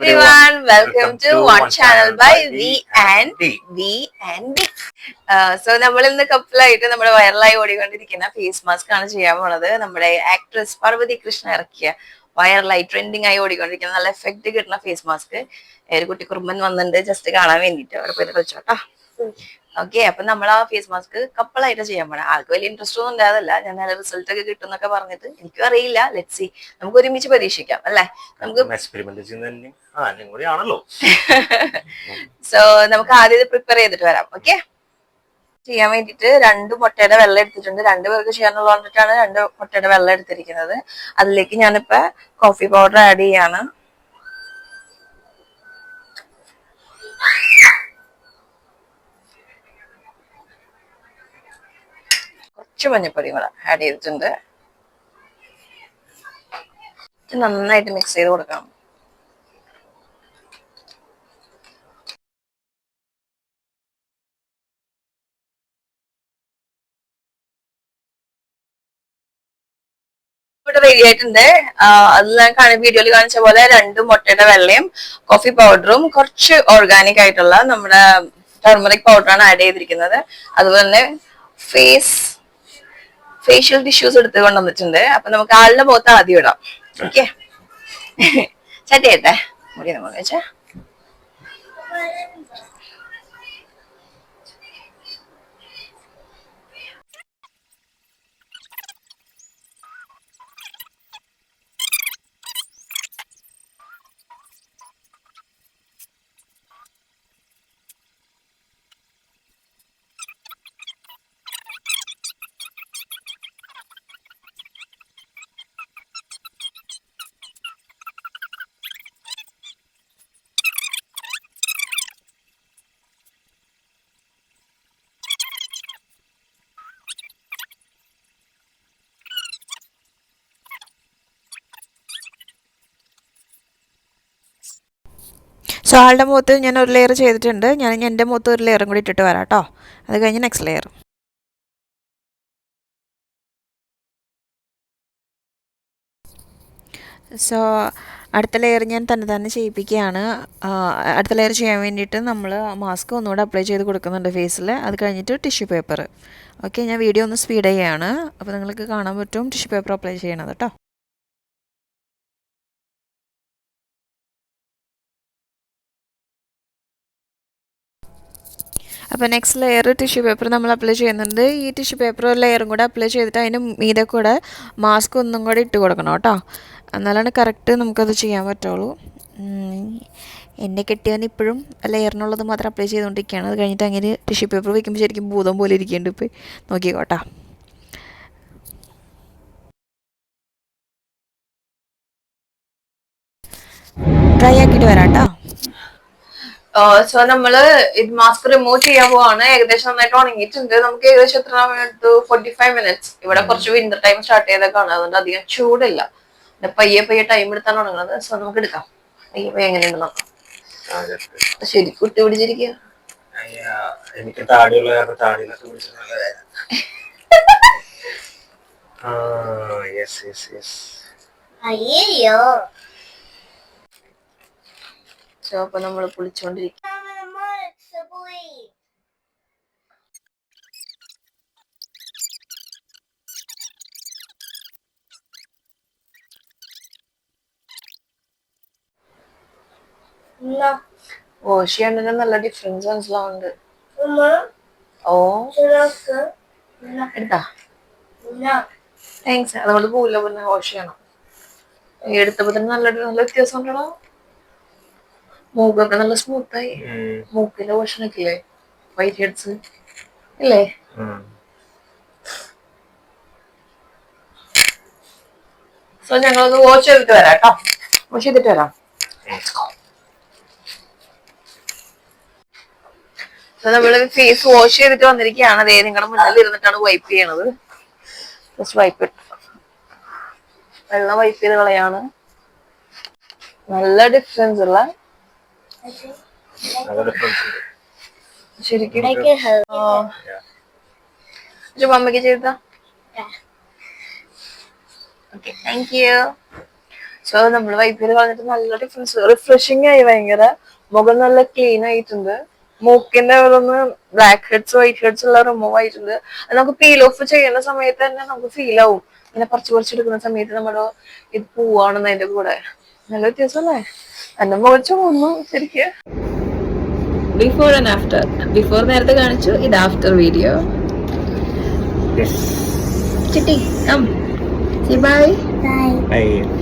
to One Channel by V and D. V and D. So നമ്മൾ ഇന്ന് കപ്പിളായിട്ട് നമ്മുടെ വൈറലായി ഓടിക്കൊണ്ടിരിക്കുന്ന ഫേസ് മാസ്ക് ആണ് ചെയ്യാൻ പോണത്. നമ്മുടെ ആക്ട്രസ് പാർവതി കൃഷ്ണ ഇറക്കിയ വൈറലായി ട്രെൻഡിങ് ആയി ഓടിക്കൊണ്ടിരിക്കുന്ന നല്ല എഫക്റ്റ് കിട്ടുന്ന ഫേസ് മാസ്ക് ഒരു കുട്ടി കുറുമ്പൻ വന്നിട്ടുണ്ട്. ജസ്റ്റ് കാണാൻ വേണ്ടിട്ട് അവിടെ പോയി കളിച്ചോട്ടോ ഓക്കെ അപ്പൊ നമ്മൾ ആ ഫേസ് മാസ്ക് കപ്പിളായിട്ട് ചെയ്യാൻ പോണം. ആൾക്ക് വലിയ ഇൻട്രസ്റ്റ് ഒന്നും ഉണ്ടായതല്ല ഞാൻ നല്ല റിസൾട്ട് ഒക്കെ കിട്ടും എന്നൊക്കെ പറഞ്ഞിട്ട് എനിക്കും അറിയില്ല. ലെറ്റ് സി നമുക്ക് ഒരുമിച്ച് പരീക്ഷിക്കാം അല്ലേ? നമുക്ക് സോ നമുക്ക് ആദ്യം ഇത് പ്രിപ്പയർ ചെയ്തിട്ട് വരാം. ഓക്കെ ചെയ്യാൻ വേണ്ടിയിട്ട് രണ്ട് മുട്ടയുടെ വെള്ളം എടുത്തിട്ടുണ്ട്. രണ്ട് പേർക്ക് ചെയ്യാനുള്ള കൊണ്ടിട്ടാണ് രണ്ട് മുട്ടയുടെ വെള്ളം എടുത്തിരിക്കുന്നത്. അതിലേക്ക് ഞാനിപ്പോ കോഫി പൗഡർ ആഡ് ചെയ്യാണ്. കുറച്ച് മഞ്ഞപ്പൊടിയും കൂടെ ആഡ് ചെയ്തിട്ടുണ്ട്. നന്നായിട്ട് മിക്സ് ചെയ്ത് കൊടുക്കണം. ഇവിടെ റെഡി ആയിട്ടുണ്ട്. ആ, അത് ഞാൻ കാണി വീഡിയോയിൽ കാണിച്ച പോലെ രണ്ട് മുട്ടയുടെ വെള്ളയും കോഫി പൗഡറും കുറച്ച് ഓർഗാനിക് ആയിട്ടുള്ള നമ്മുടെ ടർമറിക് പൗഡറാണ് ആഡ് ചെയ്തിരിക്കുന്നത്. അതുപോലെ തന്നെ ഫേസ് ഫേഷ്യൽ ടിഷ്യൂസ് എടുത്ത് കൊണ്ടുവന്നിട്ടുണ്ട്. അപ്പൊ നമുക്ക് ആളുടെ മുഖത്ത് ആദ്യം ഇടാം. ഓക്കെ ചട്ടിയട്ടെ മുടി നമ്മൾ വെച്ചാ. സോ ആളുടെ മുഖത്ത് ഞാൻ ഒരു ലെയർ ചെയ്തിട്ടുണ്ട്. ഞാൻ എന്റെ മുഖത്ത് ഒരു ലെയറും കൂടി ഇട്ടിട്ട് വരാം കേട്ടോ അത് കഴിഞ്ഞ് നെക്സ്റ്റ് ലെയർ സോ അടുത്ത ലെയർ ഞാൻ തന്നെ തന്നെ ചെയ്യിപ്പിക്കുകയാണ്. അടുത്ത ലെയർ ചെയ്യാൻ വേണ്ടിയിട്ട് നമ്മൾ മാസ്ക് ഒന്നുകൂടെ അപ്ലൈ ചെയ്ത് കൊടുക്കുന്നുണ്ട് ഫേസിൽ അത് കഴിഞ്ഞിട്ട് ടിഷ്യൂ പേപ്പർ ഓക്കെ ഞാൻ വീഡിയോ ഒന്ന് സ്പീഡ് ചെയ്യുകയാണ്. അപ്പോൾ നിങ്ങൾക്ക് കാണാൻ പറ്റും ടിഷ്യൂ പേപ്പർ അപ്ലൈ ചെയ്യണത് കേട്ടോ അപ്പോൾ നെക്സ്റ്റ് ലെയർ ടിഷ്യൂ പേപ്പർ നമ്മൾ അപ്ലൈ ചെയ്യുന്നുണ്ട്. ഈ ടിഷ്യൂ പേപ്പർ ലെയറും കൂടെ അപ്ലൈ ചെയ്തിട്ട് അതിന് മീതെ കൂടെ മാസ്ക് ഒന്നും കൂടെ ഇട്ട് കൊടുക്കണം കേട്ടോ. എന്നാലാണ് കറക്റ്റ് നമുക്കത് ചെയ്യാൻ പറ്റുള്ളൂ. എന്റെ കെട്ടിയവൻ ഇപ്പോഴും ലെയറിനുള്ളത് മാത്രം അപ്ലൈ ചെയ്തുകൊണ്ടിരിക്കുകയാണ്. അത് കഴിഞ്ഞിട്ട് അങ്ങനെ ടിഷ്യൂ പേപ്പർ വയ്ക്കുമ്പോൾ ശരിക്കും ഭൂതം പോലെ ഇരിക്കുന്നുണ്ട് ഇപ്പോൾ നോക്കിക്കോട്ടാ. ട്രൈ ആക്കിയിട്ട് വരാം കേട്ടോ. സോ നമ്മൾ ഇത് മാസ്ക് റിമൂവ് ചെയ്യാൻ പോവാണ്. ഏകദേശം നന്നായിട്ട് ഉണങ്ങിയിട്ടുണ്ട്. നമുക്ക് ഏകദേശം എത്ര മിനിറ്റ് ഫോർട്ടി ഫൈവ് മിനിറ്റ്സ് ഇവിടെ കുറച്ച് വിന്റർ ടൈം സ്റ്റാർട്ട് ചെയ്തൊക്കെയാണ് അതുകൊണ്ട് അധികം ചൂടില്ല. പയ്യെ പയ്യെ ടൈം എടുത്താണ് ഉണങ്ങുന്നത് സോ നമുക്ക് എടുക്കാം. പയ്യെ പയ്യെ എങ്ങനെയുണ്ട് നോക്കാം. ശരി കുട്ടി പിടിച്ചിരിക്കുക എനിക്ക് താടിയുള്ള കാരണം താടിയിലൊക്കെ അയ്യോ സോ അപ്പൊ നമ്മൾ കുളിച്ചോണ്ടിരിക്കും. വാഷ് ചെയ്യാൻ നല്ല ഡിഫറൻസ് മനസ്സിലാവുന്നുണ്ട്. ഓ. എടുത്താ? താങ്ക്സ് അതുകൊണ്ട് പോവില്ല പിന്നെ വാഷ് ചെയ്യണം എടുത്തപ്പോ തന്നെ നല്ല നല്ല വ്യത്യാസം ഉണ്ടോ മൂക്കൊക്കെ നല്ല സ്മൂത്തായി മൂക്കിന്റെ പോഷനൊക്കെ വൈറ്റ് ഹെഡ്സ് ഇല്ലേ? സോ ഞങ്ങളത് വാഷ് ചെയ്തിട്ട് വരാം കേട്ടോ. വാഷ് ചെയ്തിട്ട് വരാം. സോ നമ്മൾ ഫേസ് വാഷ് ചെയ്തിട്ട് വന്നിരിക്കുകയാണ്. അതേ നിങ്ങളുടെ മുന്നിൽ ഇരുന്നിട്ടാണ് വൈപ്പ് ചെയ്യണത്. ജസ്റ്റ് വൈപ്പ് വെള്ളം വൈപ്പ് ചെയ്ത് കളയാണ്. നല്ല ഡിഫറൻസ് ഉള്ള ശരിക്കും. മമ്മിക്ക് ചെയ്താ? ഓക്കെ താങ്ക് യു സോ നമ്മൾ വൈപ്പ് ചെയ്ത് നല്ല ഡിഫറൻസ് റിഫ്രഷിങ് ആയി ഭയങ്കര. മുഖം നല്ല ക്ലീൻ ആയിട്ടുണ്ട്. മൂക്കിന്റെ അവിടെ ബ്ലാക്ക് ഹെഡ്സ് വൈറ്റ് ഹെഡ്സ് ഉള്ള റിമൂവ് ആയിട്ടുണ്ട്. അത് നമുക്ക് പീൽ ഓഫ് ചെയ്യുന്ന സമയത്ത് തന്നെ നമുക്ക് ഫീൽ ആവും. ഇങ്ങനെ കുറച്ച് കുറച്ച് എടുക്കുന്ന സമയത്ത് നമ്മുടെ ഇത് പോവാണെന്ന് അതിന്റെ കൂടെ. നല്ല വ്യത്യാസമല്ലേ? എന്റെ മുഖച്ചു പോന്നു ശരിക്കും. ബിഫോർ ആൻഡ് ആഫ്റ്റർ ബിഫോർ നേരത്തെ കാണിച്ചു ഇത് ആഫ്റ്റർ വീഡിയോ ചിട്ടി കം ബൈ Bye. Bye.